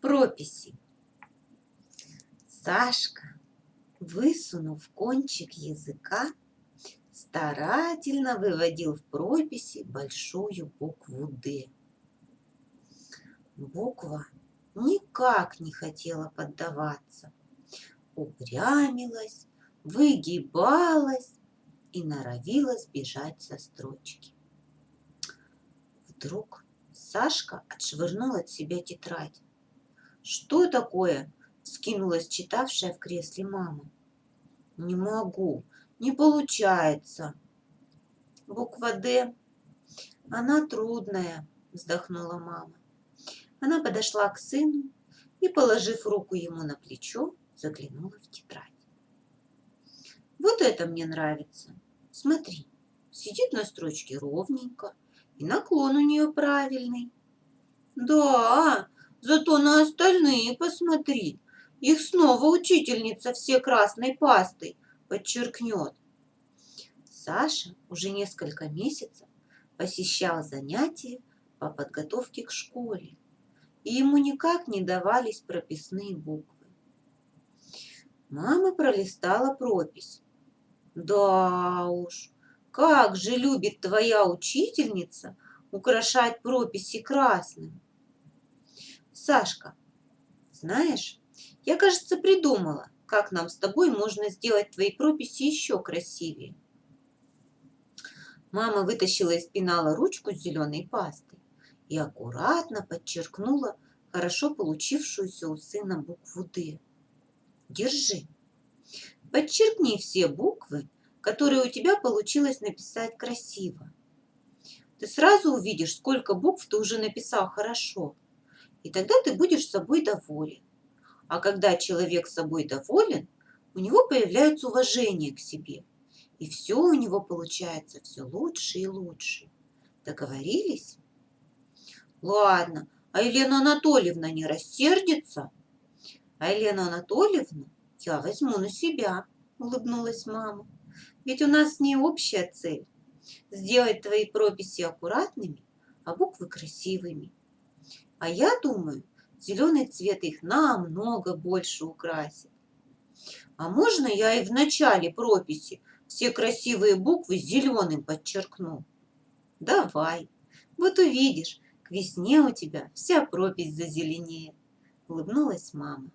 Прописи. Сашка, высунув кончик языка, старательно выводил в прописи большую букву «Д». Буква никак не хотела поддаваться, упрямилась, выгибалась и норовила сбежать со строчки. Вдруг Сашка отшвырнул от себя тетрадь. «Что такое?» — скинулась читавшая в кресле мама. «Не могу, не получается». «Буква «Д». Она трудная», — вздохнула мама. Она подошла к сыну и, положив руку ему на плечо, заглянула в тетрадь. «Вот это мне нравится. Смотри, сидит на строчке ровненько, и наклон у нее правильный». «Да, зато на остальные посмотри. Их снова учительница все красной пастой подчеркнет». Саша уже несколько месяцев посещал занятия по подготовке к школе и ему никак не давались прописные буквы. Мама пролистала пропись. «Да уж, как же любит твоя учительница украшать прописи красным!» «Сашка, знаешь, я, кажется, придумала, как нам с тобой можно сделать твои прописи еще красивее». Мама вытащила из пенала ручку с зеленой пастой и аккуратно подчеркнула хорошо получившуюся у сына букву «Д». Держи. Подчеркни все буквы, которые у тебя получилось написать красиво. Ты сразу увидишь, сколько букв ты уже написал хорошо. И тогда ты будешь собой доволен. А когда человек собой доволен, у него появляется уважение к себе. И все у него получается все лучше и лучше. Договорились? Ладно, а Елена Анатольевна не рассердится? А Елена Анатольевна я возьму на себя, улыбнулась мама. Ведь у нас с ней общая цель – сделать твои прописи аккуратными, а буквы красивыми. А я думаю, зеленый цвет их намного больше украсит. А можно я и в начале прописи все красивые буквы зеленым подчеркну? Давай, вот увидишь, к весне у тебя вся пропись зазеленеет, улыбнулась мама.